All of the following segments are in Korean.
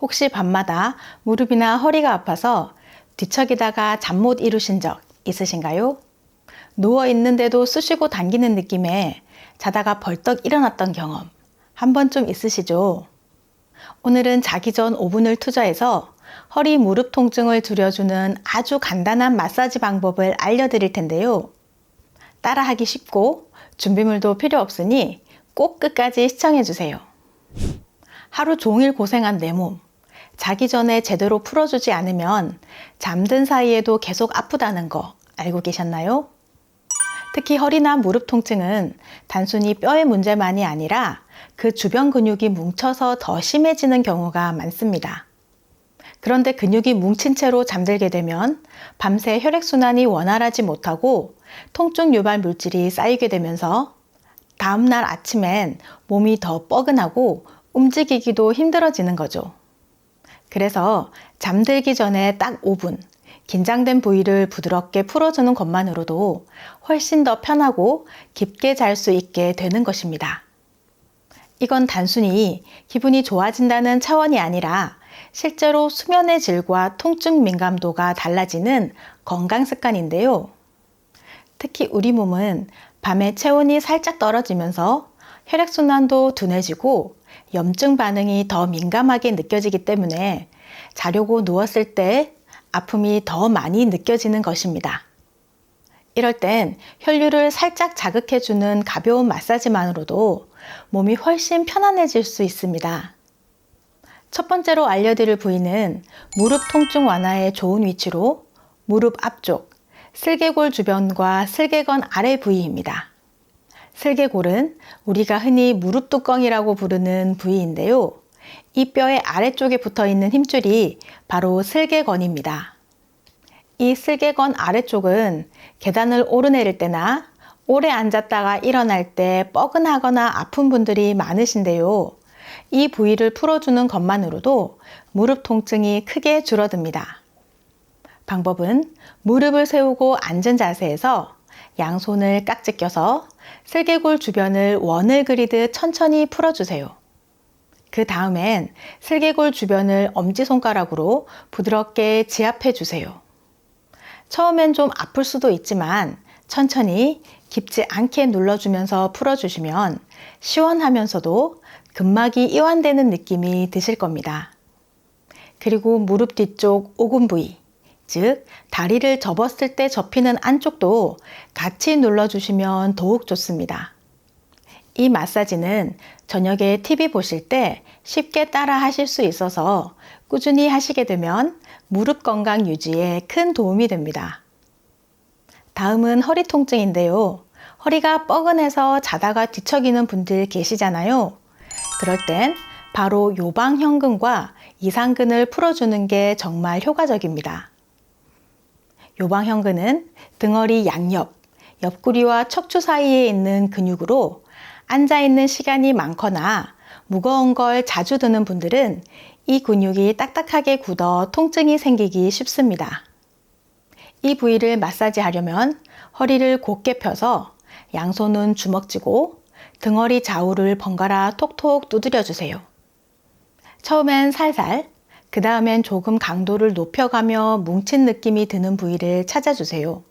혹시 밤마다 무릎이나 허리가 아파서 뒤척이다가 잠 못 이루신 적 있으신가요? 누워 있는데도 쑤시고 당기는 느낌에 자다가 벌떡 일어났던 경험 한 번쯤 있으시죠? 오늘은 자기 전 5분을 투자해서 허리 무릎 통증을 줄여주는 아주 간단한 마사지 방법을 알려드릴 텐데요. 따라하기 쉽고 준비물도 필요 없으니 꼭 끝까지 시청해주세요. 하루 종일 고생한 내 몸. 자기 전에 제대로 풀어주지 않으면 잠든 사이에도 계속 아프다는 거 알고 계셨나요? 특히 허리나 무릎 통증은 단순히 뼈의 문제만이 아니라 그 주변 근육이 뭉쳐서 더 심해지는 경우가 많습니다. 그런데 근육이 뭉친 채로 잠들게 되면 밤새 혈액순환이 원활하지 못하고 통증 유발 물질이 쌓이게 되면서 다음날 아침엔 몸이 더 뻐근하고 움직이기도 힘들어지는 거죠. 그래서 잠들기 전에 딱 5분 긴장된 부위를 부드럽게 풀어주는 것만으로도 훨씬 더 편하고 깊게 잘 수 있게 되는 것입니다. 이건 단순히 기분이 좋아진다는 차원이 아니라 실제로 수면의 질과 통증 민감도가 달라지는 건강 습관인데요. 특히 우리 몸은 밤에 체온이 살짝 떨어지면서 혈액순환도 둔해지고 염증 반응이 더 민감하게 느껴지기 때문에 자려고 누웠을 때 아픔이 더 많이 느껴지는 것입니다. 이럴 땐 혈류를 살짝 자극해주는 가벼운 마사지만으로도 몸이 훨씬 편안해질 수 있습니다. 첫 번째로 알려드릴 부위는 무릎 통증 완화에 좋은 위치로 무릎 앞쪽, 슬개골 주변과 슬개건 아래 부위입니다. 슬개골은 우리가 흔히 무릎 뚜껑이라고 부르는 부위인데요. 이 뼈의 아래쪽에 붙어 있는 힘줄이 바로 슬개건입니다. 이 슬개건 아래쪽은 계단을 오르내릴 때나 오래 앉았다가 일어날 때 뻐근하거나 아픈 분들이 많으신데요. 이 부위를 풀어주는 것만으로도 무릎 통증이 크게 줄어듭니다. 방법은 무릎을 세우고 앉은 자세에서 양손을 깍지 껴서 슬개골 주변을 원을 그리듯 천천히 풀어주세요. 그 다음엔 슬개골 주변을 엄지손가락으로 부드럽게 지압해 주세요. 처음엔 좀 아플 수도 있지만 천천히 깊지 않게 눌러주면서 풀어주시면 시원하면서도 근막이 이완되는 느낌이 드실 겁니다. 그리고 무릎 뒤쪽 오금 부위, 즉 다리를 접었을 때 접히는 안쪽도 같이 눌러주시면 더욱 좋습니다. 이 마사지는 저녁에 TV 보실 때 쉽게 따라 하실 수 있어서 꾸준히 하시게 되면 무릎 건강 유지에 큰 도움이 됩니다. 다음은 허리 통증인데요. 허리가 뻐근해서 자다가 뒤척이는 분들 계시잖아요. 그럴 땐 바로 요방형근과 이상근을 풀어주는 게 정말 효과적입니다. 요방형근은 등허리 양옆, 옆구리와 척추 사이에 있는 근육으로 앉아있는 시간이 많거나 무거운 걸 자주 드는 분들은 이 근육이 딱딱하게 굳어 통증이 생기기 쉽습니다. 이 부위를 마사지 하려면 허리를 곧게 펴서 양손은 주먹 쥐고 등허리 좌우를 번갈아 톡톡 두드려 주세요. 처음엔 살살, 그 다음엔 조금 강도를 높여가며 뭉친 느낌이 드는 부위를 찾아주세요.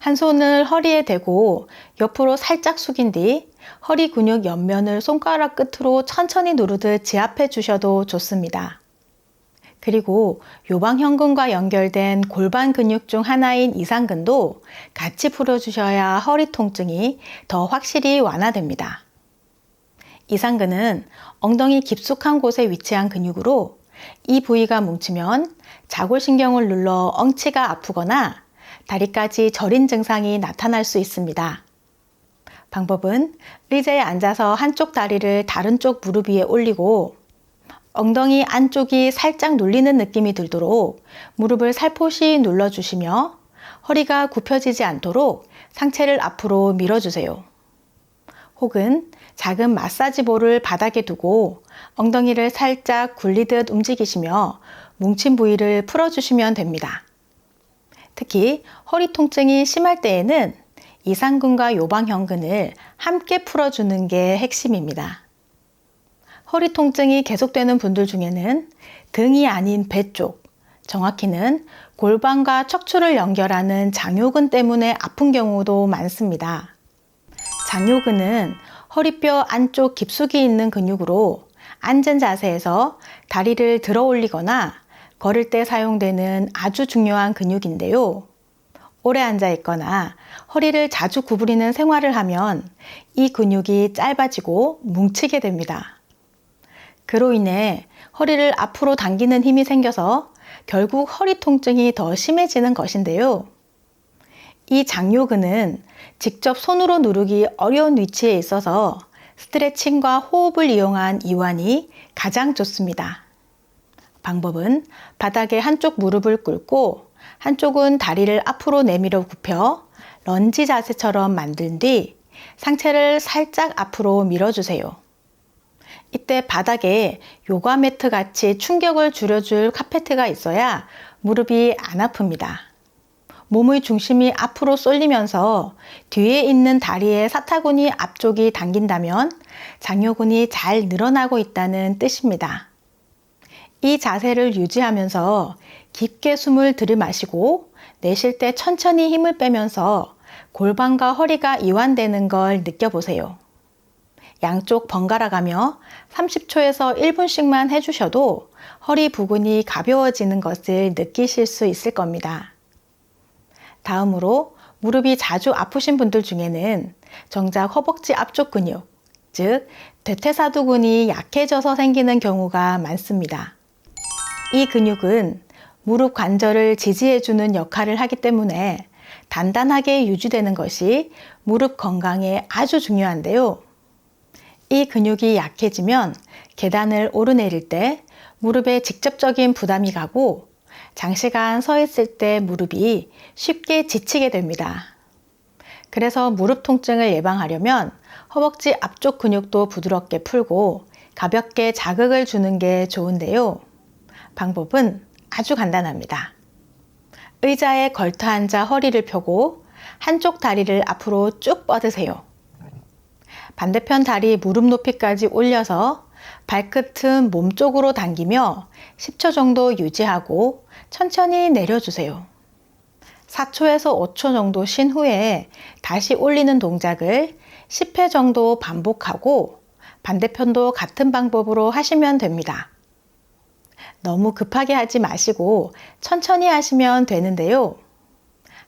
한 손을 허리에 대고 옆으로 살짝 숙인 뒤 허리 근육 옆면을 손가락 끝으로 천천히 누르듯 지압해 주셔도 좋습니다. 그리고 요방형근과 연결된 골반 근육 중 하나인 이상근도 같이 풀어주셔야 허리 통증이 더 확실히 완화됩니다. 이상근은 엉덩이 깊숙한 곳에 위치한 근육으로 이 부위가 뭉치면 자골신경을 눌러 엉치가 아프거나 다리까지 저린 증상이 나타날 수 있습니다. 방법은 의자에 앉아서 한쪽 다리를 다른 쪽 무릎 위에 올리고 엉덩이 안쪽이 살짝 눌리는 느낌이 들도록 무릎을 살포시 눌러주시며 허리가 굽혀지지 않도록 상체를 앞으로 밀어주세요. 혹은 작은 마사지 볼을 바닥에 두고 엉덩이를 살짝 굴리듯 움직이시며 뭉친 부위를 풀어주시면 됩니다. 특히 허리 통증이 심할 때에는 이상근과 요방형근을 함께 풀어주는 게 핵심입니다. 허리 통증이 계속되는 분들 중에는 등이 아닌 배 쪽, 정확히는 골반과 척추를 연결하는 장요근 때문에 아픈 경우도 많습니다. 장요근은 허리뼈 안쪽 깊숙이 있는 근육으로 앉은 자세에서 다리를 들어 올리거나 걸을 때 사용되는 아주 중요한 근육인데요. 오래 앉아 있거나 허리를 자주 구부리는 생활을 하면 이 근육이 짧아지고 뭉치게 됩니다. 그로 인해 허리를 앞으로 당기는 힘이 생겨서 결국 허리 통증이 더 심해지는 것인데요. 이 장요근은 직접 손으로 누르기 어려운 위치에 있어서 스트레칭과 호흡을 이용한 이완이 가장 좋습니다. 방법은 바닥에 한쪽 무릎을 꿇고 한쪽은 다리를 앞으로 내밀어 굽혀 런지 자세처럼 만든 뒤 상체를 살짝 앞으로 밀어주세요. 이때 바닥에 요가 매트 같이 충격을 줄여줄 카페트가 있어야 무릎이 안 아픕니다. 몸의 중심이 앞으로 쏠리면서 뒤에 있는 다리의 사타구니 앞쪽이 당긴다면 장요근이 잘 늘어나고 있다는 뜻입니다. 이 자세를 유지하면서 깊게 숨을 들이마시고 내쉴 때 천천히 힘을 빼면서 골반과 허리가 이완되는 걸 느껴보세요. 양쪽 번갈아 가며 30초에서 1분씩만 해주셔도 허리 부근이 가벼워지는 것을 느끼실 수 있을 겁니다. 다음으로 무릎이 자주 아프신 분들 중에는 정작 허벅지 앞쪽 근육, 즉 대퇴사두근이 약해져서 생기는 경우가 많습니다. 이 근육은 무릎 관절을 지지해주는 역할을 하기 때문에 단단하게 유지되는 것이 무릎 건강에 아주 중요한데요. 이 근육이 약해지면 계단을 오르내릴 때 무릎에 직접적인 부담이 가고 장시간 서 있을 때 무릎이 쉽게 지치게 됩니다. 그래서 무릎 통증을 예방하려면 허벅지 앞쪽 근육도 부드럽게 풀고 가볍게 자극을 주는 게 좋은데요. 방법은 아주 간단합니다. 의자에 걸터 앉아 허리를 펴고 한쪽 다리를 앞으로 쭉 뻗으세요. 반대편 다리 무릎 높이까지 올려서 발끝은 몸 쪽으로 당기며 10초 정도 유지하고 천천히 내려주세요. 4초에서 5초 정도 쉰 후에 다시 올리는 동작을 10회 정도 반복하고 반대편도 같은 방법으로 하시면 됩니다. 너무 급하게 하지 마시고 천천히 하시면 되는데요.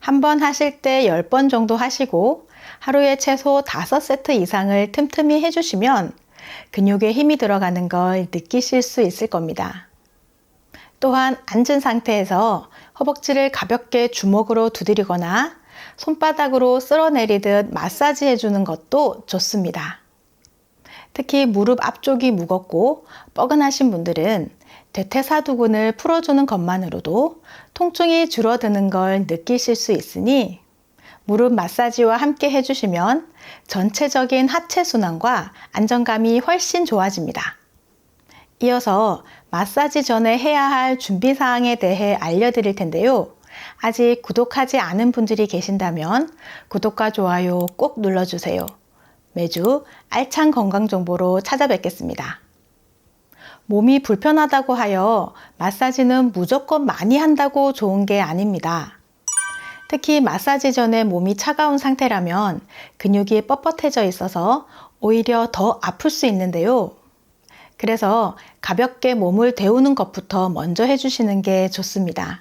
한 번 하실 때 10번 정도 하시고 하루에 최소 5세트 이상을 틈틈이 해주시면 근육에 힘이 들어가는 걸 느끼실 수 있을 겁니다. 또한 앉은 상태에서 허벅지를 가볍게 주먹으로 두드리거나 손바닥으로 쓸어내리듯 마사지 해주는 것도 좋습니다. 특히 무릎 앞쪽이 무겁고 뻐근하신 분들은 대퇴사두근을 풀어주는 것만으로도 통증이 줄어드는 걸 느끼실 수 있으니 무릎 마사지와 함께 해주시면 전체적인 하체 순환과 안정감이 훨씬 좋아집니다. 이어서 마사지 전에 해야 할 준비 사항에 대해 알려드릴 텐데요. 아직 구독하지 않은 분들이 계신다면 구독과 좋아요 꼭 눌러주세요. 매주 알찬 건강 정보로 찾아뵙겠습니다. 몸이 불편하다고 하여 마사지는 무조건 많이 한다고 좋은 게 아닙니다. 특히 마사지 전에 몸이 차가운 상태라면 근육이 뻣뻣해져 있어서 오히려 더 아플 수 있는데요. 그래서 가볍게 몸을 데우는 것부터 먼저 해주시는 게 좋습니다.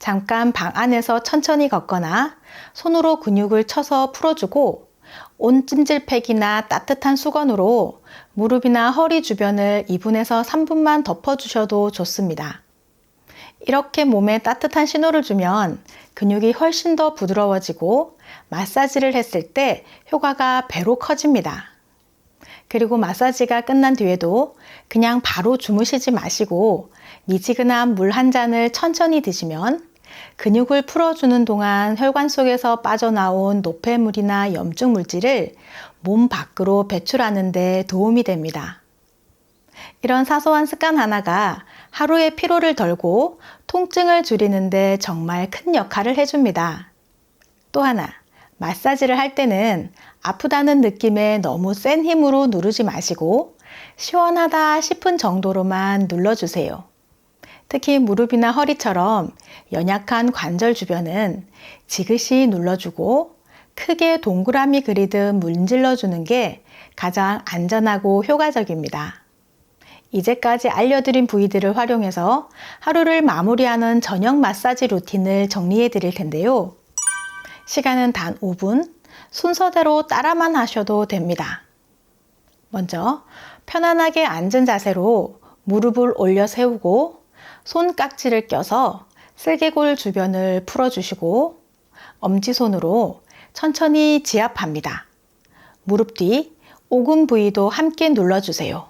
잠깐 방 안에서 천천히 걷거나 손으로 근육을 쳐서 풀어주고 온 찜질팩이나 따뜻한 수건으로 무릎이나 허리 주변을 2분에서 3분만 덮어주셔도 좋습니다. 이렇게 몸에 따뜻한 신호를 주면 근육이 훨씬 더 부드러워지고 마사지를 했을 때 효과가 배로 커집니다. 그리고 마사지가 끝난 뒤에도 그냥 바로 주무시지 마시고 미지근한 물 한 잔을 천천히 드시면 근육을 풀어주는 동안 혈관 속에서 빠져나온 노폐물이나 염증 물질을 몸 밖으로 배출하는 데 도움이 됩니다. 이런 사소한 습관 하나가 하루의 피로를 덜고 통증을 줄이는데 정말 큰 역할을 해줍니다. 또 하나, 마사지를 할 때는 아프다는 느낌에 너무 센 힘으로 누르지 마시고 시원하다 싶은 정도로만 눌러주세요. 특히 무릎이나 허리처럼 연약한 관절 주변은 지그시 눌러주고 크게 동그라미 그리듯 문질러주는 게 가장 안전하고 효과적입니다. 이제까지 알려드린 부위들을 활용해서 하루를 마무리하는 저녁 마사지 루틴을 정리해 드릴 텐데요. 시간은 단 5분, 순서대로 따라만 하셔도 됩니다. 먼저 편안하게 앉은 자세로 무릎을 올려 세우고 손깍지를 껴서 슬개골 주변을 풀어주시고 엄지손으로 천천히 지압합니다. 무릎 뒤 오금 부위도 함께 눌러주세요.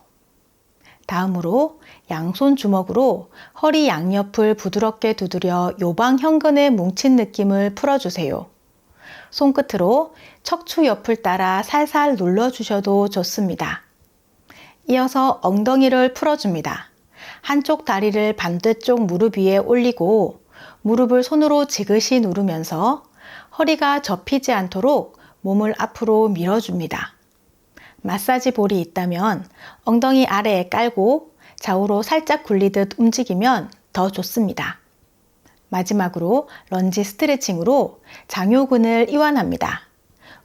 다음으로 양손 주먹으로 허리 양옆을 부드럽게 두드려 요방 현근에 뭉친 느낌을 풀어주세요. 손끝으로 척추 옆을 따라 살살 눌러주셔도 좋습니다. 이어서 엉덩이를 풀어줍니다. 한쪽 다리를 반대쪽 무릎 위에 올리고 무릎을 손으로 지그시 누르면서 허리가 접히지 않도록 몸을 앞으로 밀어줍니다. 마사지 볼이 있다면 엉덩이 아래에 깔고 좌우로 살짝 굴리듯 움직이면 더 좋습니다. 마지막으로 런지 스트레칭으로 장요근을 이완합니다.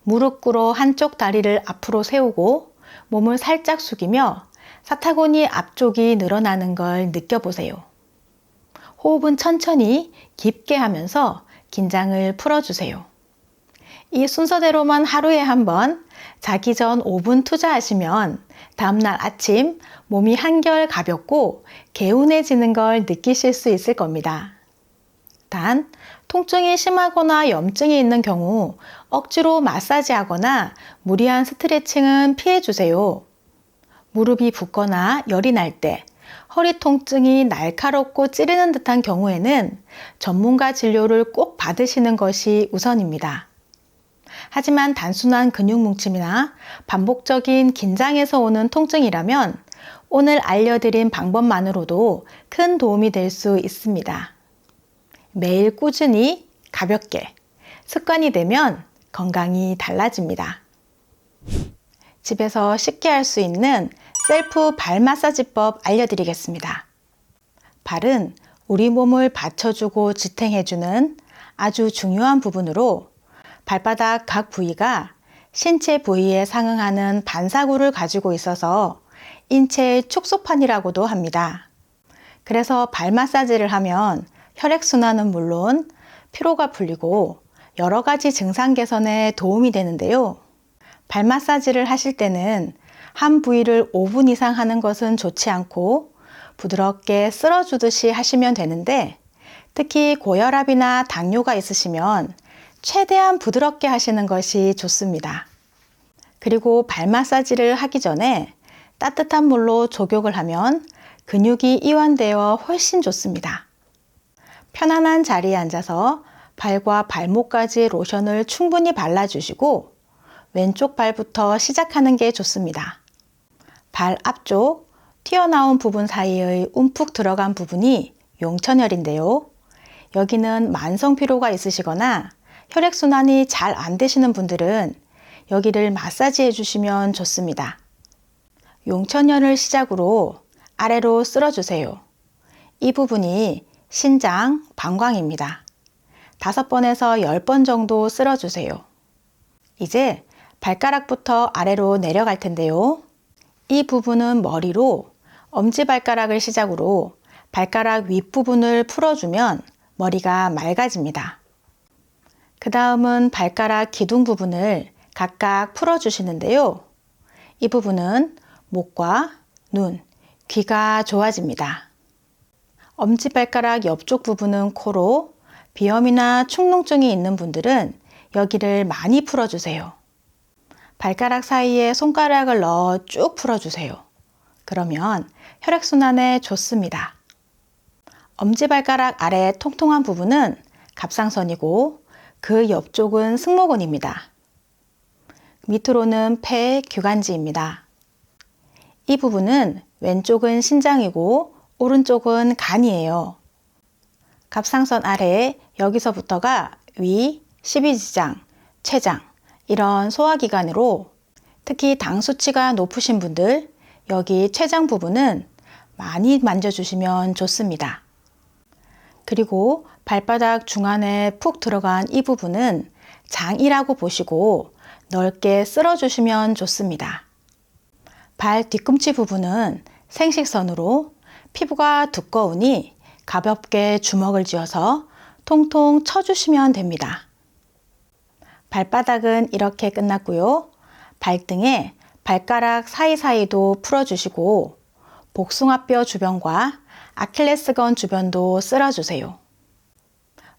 무릎 꿇어 한쪽 다리를 앞으로 세우고 몸을 살짝 숙이며 사타구니 앞쪽이 늘어나는 걸 느껴보세요. 호흡은 천천히 깊게 하면서 긴장을 풀어주세요. 이 순서대로만 하루에 한 번 자기 전 5분 투자하시면 다음날 아침 몸이 한결 가볍고 개운해지는 걸 느끼실 수 있을 겁니다. 단, 통증이 심하거나 염증이 있는 경우 억지로 마사지하거나 무리한 스트레칭은 피해주세요. 무릎이 붓거나 열이 날 때, 허리 통증이 날카롭고 찌르는 듯한 경우에는 전문가 진료를 꼭 받으시는 것이 우선입니다. 하지만 단순한 근육 뭉침이나 반복적인 긴장에서 오는 통증이라면 오늘 알려드린 방법만으로도 큰 도움이 될 수 있습니다. 매일 꾸준히 가볍게 습관이 되면 건강이 달라집니다. 집에서 쉽게 할 수 있는 셀프 발 마사지법 알려드리겠습니다. 발은 우리 몸을 받쳐주고 지탱해주는 아주 중요한 부분으로 발바닥 각 부위가 신체 부위에 상응하는 반사구를 가지고 있어서 인체의 축소판이라고도 합니다. 그래서 발 마사지를 하면 혈액순환은 물론 피로가 풀리고 여러 가지 증상 개선에 도움이 되는데요. 발 마사지를 하실 때는 한 부위를 5분 이상 하는 것은 좋지 않고 부드럽게 쓸어주듯이 하시면 되는데 특히 고혈압이나 당뇨가 있으시면 최대한 부드럽게 하시는 것이 좋습니다. 그리고 발 마사지를 하기 전에 따뜻한 물로 족욕을 하면 근육이 이완되어 훨씬 좋습니다. 편안한 자리에 앉아서 발과 발목까지 로션을 충분히 발라주시고 왼쪽 발부터 시작하는 게 좋습니다. 발 앞쪽 튀어나온 부분 사이의 움푹 들어간 부분이 용천혈인데요. 여기는 만성 피로가 있으시거나 혈액순환이 잘 안 되시는 분들은 여기를 마사지 해주시면 좋습니다. 용천혈을 시작으로 아래로 쓸어주세요. 이 부분이 신장, 방광입니다. 다섯 번에서 열 번 정도 쓸어주세요. 이제 발가락부터 아래로 내려갈 텐데요. 이 부분은 머리로 엄지발가락을 시작으로 발가락 윗부분을 풀어주면 머리가 맑아집니다. 그 다음은 발가락 기둥 부분을 각각 풀어주시는데요. 이 부분은 목과 눈, 귀가 좋아집니다. 엄지발가락 옆쪽 부분은 코로 비염이나 축농증이 있는 분들은 여기를 많이 풀어주세요. 발가락 사이에 손가락을 넣어 쭉 풀어주세요. 그러면 혈액순환에 좋습니다. 엄지발가락 아래 통통한 부분은 갑상선이고 그 옆쪽은 승모근입니다. 밑으로는 폐 규간지입니다. 이 부분은 왼쪽은 신장이고 오른쪽은 간이에요. 갑상선 아래에 여기서부터가 위, 십이지장, 췌장 이런 소화기관으로 특히 당 수치가 높으신 분들, 여기 췌장 부분은 많이 만져주시면 좋습니다. 그리고 발바닥 중안에 푹 들어간 이 부분은 장이라고 보시고 넓게 쓸어주시면 좋습니다. 발 뒤꿈치 부분은 생식선으로 피부가 두꺼우니 가볍게 주먹을 쥐어서 통통 쳐주시면 됩니다. 발바닥은 이렇게 끝났고요. 발등에 발가락 사이사이도 풀어주시고 복숭아뼈 주변과 아킬레스건 주변도 쓸어주세요.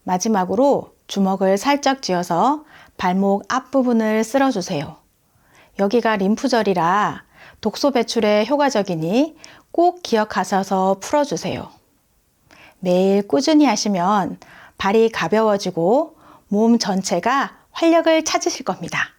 마지막으로 주먹을 살짝 쥐어서 발목 앞부분을 쓸어주세요. 여기가 림프절이라 독소 배출에 효과적이니 꼭 기억하셔서 풀어주세요. 매일 꾸준히 하시면 발이 가벼워지고 몸 전체가 활력을 찾으실 겁니다.